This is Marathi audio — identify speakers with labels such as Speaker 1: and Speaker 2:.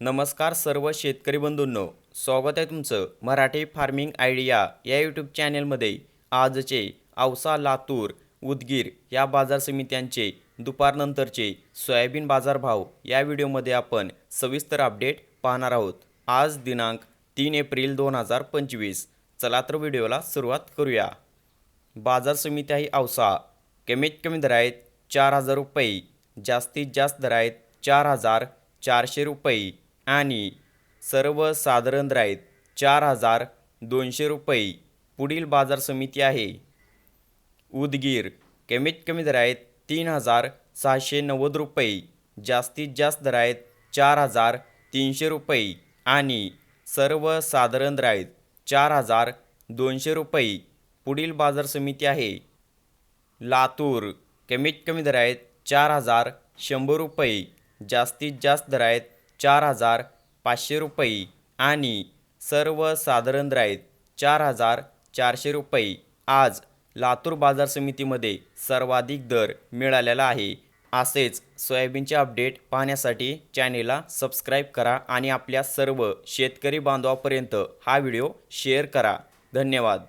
Speaker 1: नमस्कार सर्व शेतकरी बंधूंनो स्वागत आहे तुमचं मराठी फार्मिंग आयडिया या यूट्यूब चॅनेलमध्ये. आजचे औसा लातूर उदगीर या बाजार समित्यांचे दुपारनंतरचे सोयाबीन बाजारभाव या व्हिडिओमध्ये आपण सविस्तर अपडेट पाहणार आहोत. आज दिनांक तीन एप्रिल दोन हजार पंचवीस. चला तर व्हिडिओला सुरुवात करूया. बाजार समित्या ही औसा. कमीत कमी दर आहेत चार हजार रुपये जास्तीत जास्त दर आहेत चार हजार चारशे रुपये. आणि सर्वसाधारण राईत चार हजार दोनशे रुपये पुढील बाजार समिती आहे. उदगीर कमीत कमी दर आहेत तीन हजार सहाशे नव्वद रुपये जास्तीत जास्त दर आहेत चार हजार तीनशे रुपये आणि सर्वसाधारण राईत चार हजार दोनशे रुपये पुढील बाजार समिती आहे. लातूर कमीत कमी दर आहेत चार हजार शंभर रुपये जास्तीत जास्त दर आहेत चार हजार पाचशे रुपये आणि सर्वसाधारण राईत चार हजार चारशे रुपये. आज लातूर बाजार समितीमध्ये सर्वाधिक दर मिळालेला आहे. असेच सोयाबीनचे अपडेट पाहण्यासाठी चॅनेलला सबस्क्राईब करा आणि आपल्या सर्व शेतकरी बांधवापर्यंत हा व्हिडिओ शेअर करा. धन्यवाद.